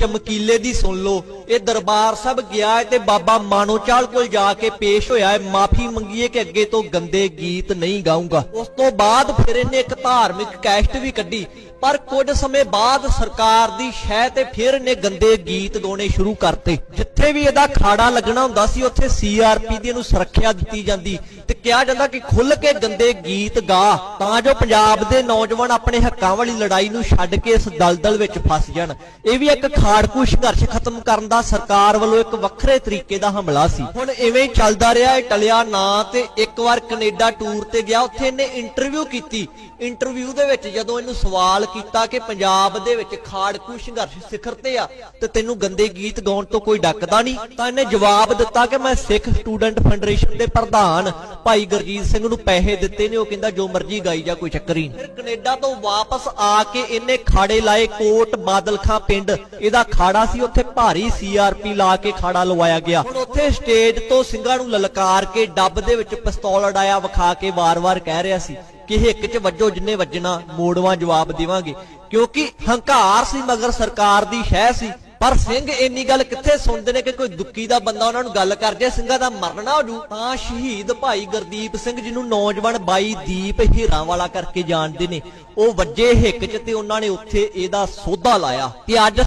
ਚਮਕੀਲੇ ਦੀ ਸੁਣ ਲਓ। ਇਹ ਦਰਬਾਰ ਸਾਹਿਬ ਗਿਆ ਹੈ ਤੇ ਬਾਬਾ ਮਾਨੋਚਾਲ ਕੋਲ ਜਾ ਕੇ ਪੇਸ਼ ਹੋਇਆ ਹੈ। ਮਾਫੀ ਮੰਗੀਏ ਕਿ ਅੱਗੇ ਤੋਂ ਗੰਦੇ ਗੀਤ ਨਹੀਂ ਗਾਉਂਗਾ ਉਸ ਤੋਂ ਬਾਅਦ ਫਿਰ ਇਹਨੇ ਇੱਕ ਧਾਰਮਿਕ ਕੈਸਟ ਵੀ ਕੱਢੀ। ਪਰ ਕੁਝ ਸਮੇਂ ਬਾਅਦ ਸਰਕਾਰ ਦੀ ਸ਼ਹਿ ਤੇ ਫਿਰ ਇਹਨੇ ਗੰਦੇ ਗੀਤ ਗਾਉਣੇ ਸ਼ੁਰੂ ਕਰਤੇ। ਜਿੱਥੇ ਵੀ ਇਹਦਾ ਖਾੜਾ ਲੱਗਣਾ ਹੁੰਦਾ ਸੀ, ਉੱਥੇ ਸੀਆਰਪੀ ਦੀ ਇਹਨੂੰ ਸੁਰੱਖਿਆ ਦਿੱਤੀ ਜਾਂਦੀ। ਤੇ ਕਿਹਾ ਜਾਂਦਾ ਕਿ ਖੁੱਲ ਕੇ ਗੰਦੇ ਗੀਤ ਗਾ, ਤਾਂ ਜੋ ਪੰਜਾਬ ਦੇ ਨੌਜਵਾਨ ਆਪਣੇ ਹੱਕਾਂ ਵਾਲੀ ਲੜਾਈ ਨੂੰ ਛੱਡ ਕੇ ਇਸ ਦਲਦਲ ਵਿੱਚ ਫਸ ਜਾਣ। ਇਹ ਵੀ ਇੱਕ ਖਾੜਕੂ ਸੰਘਰਸ਼ ਖਤਮ ਕਰਨ ਦਾ ਸਰਕਾਰ ਵੱਲੋਂ ਇੱਕ ਵੱਖਰੇ ਤਰੀਕੇ ਦਾ ਹਮਲਾ ਸੀ। ਹੁਣ ਇਵੇਂ ਹੀ ਚੱਲਦਾ ਰਿਹਾ, ਇਹ ਟਲਿਆ ਨਾ ਤੇ ਇੱਕ ਵਾਰ ਕੈਨੇਡਾ ਟੂਰ ਤੇ ਗਿਆ। ਉੱਥੇ ਇਹਨੇ ਇੰਟਰਵਿਊ ਕੀਤੀ। ਇੰਟਰਵਿਊ ਦੇ ਵਿੱਚ ਜਦੋਂ ਇਹਨੂੰ ਸਵਾਲ ਕੀਤਾ ਕਿ ਪੰਜਾਬ ਦੇ ਵਿੱਚ ਖਾੜਕੂ ਸੰਘਰਸ਼ ਸਿਖਰ ਤੇ ਆ, ਤੇ ਤੈਨੂੰ ਗੰਦੇ ਗੀਤ ਗਾਉਣ ਤੋਂ ਕੋਈ ਡੱਕਦਾ ਨਹੀਂ, ਤਾਂ ਇਹਨੇ ਜਵਾਬ ਦਿੱਤਾ ਕਿ ਮੈਂ ਸਿੱਖ ਸਟੂਡੈਂਟ ਫੈਡਰੇਸ਼ਨ ਦੇ ਪ੍ਰਧਾਨ। ਭਾਈ ਗੁਰਜੀਤ ਸਿੰਘ ਨੂੰ ਪੈਸੇ ਦਿੱਤੇ ਨੇ, ਉਹ ਕਹਿੰਦਾ ਜੋ ਮਰਜ਼ੀ ਗਾਈ ਜਾ, ਕੋਈ ਚੱਕਰ ਹੀ ਫਿਰ ਕੈਨੇਡਾ ਤੋਂ ਵਾਪਸ ਆ ਕੇ ਇਹਨੇ ਖਾੜੇ ਲਾਏ ਕੋਟ ਬਾਦਲਖਾਂ ਪਿੰਡ। ਇਹਦਾ ਖਾੜਾ ਸੀ, ਉੱਥੇ ਭਾਰੀ ਸੀਆਰਪੀ ਲਾ ਕੇ ਖਾੜਾ ਲਵਾਇਆ ਗਿਆ। ਹੁਣ ਉੱਥੇ ਸਟੇਜ ਤੋਂ ਸਿੰਘਾਂ ਨੂੰ ਲਲਕਾਰ ਕੇ ਡੱਬ ਦੇ ਵਿੱਚ ਪਿਸਤੌਲ ਅਡਾਇਆ ਵਿਖਾ ਕੇ ਵਾਰ-ਵਾਰ ਕਹਿ ਰਿਹਾ ਸੀ ਕਿ ਹਿੱਕ 'ਚ ਵੱਜੋ, ਜਿੰਨੇ ਵੱਜਣਾ, ਮੋੜਵਾਂ, ਜਵਾਬ ਦੇਵਾਂਗੇ। ਕਿਉਂਕਿ ਹੰਕਾਰ ਸੀ, ਮਗਰ ਸਰਕਾਰ ਦੀ ਸ਼ਹਿ ਸੀ। ਪਰ ਸਿੰਘ ਇੰਨੀ ਗੱਲ ਕਿੱਥੇ ਸੁਣਦੇ ਨੇ ਕਿ ਕੋਈ ਦੁੱਕੀ ਦਾ ਬੰਦਾ ਉਹਨਾਂ ਨੂੰ ਗੱਲ ਕਰ ਜੇ, ਸਿੰਘਾਂ ਦਾ ਮਰਨਾ ਹੋ ਜੂ ਤਾਂ ਸ਼ਹੀਦ ਭਾਈ ਗੁਰਦੀਪ ਸਿੰਘ ਜਿਹਨੂੰ ਨੌਜਵਾਨ ਬਾਈ ਦੀਪ ਹੀਰਾਂ ਵਾਲਾ ਕਰਕੇ ਜਾਣਦੇ ਨੇ, ਉਹ ਵੱਜੇ ਹਿੱਕ 'ਚ ਤੇ ਉਹਨਾਂ ਨੇ ਉੱਥੇ ਇਹਦਾ ਸੋਧਾ ਲਾਇਆ। ਤੇ ਅੱਜ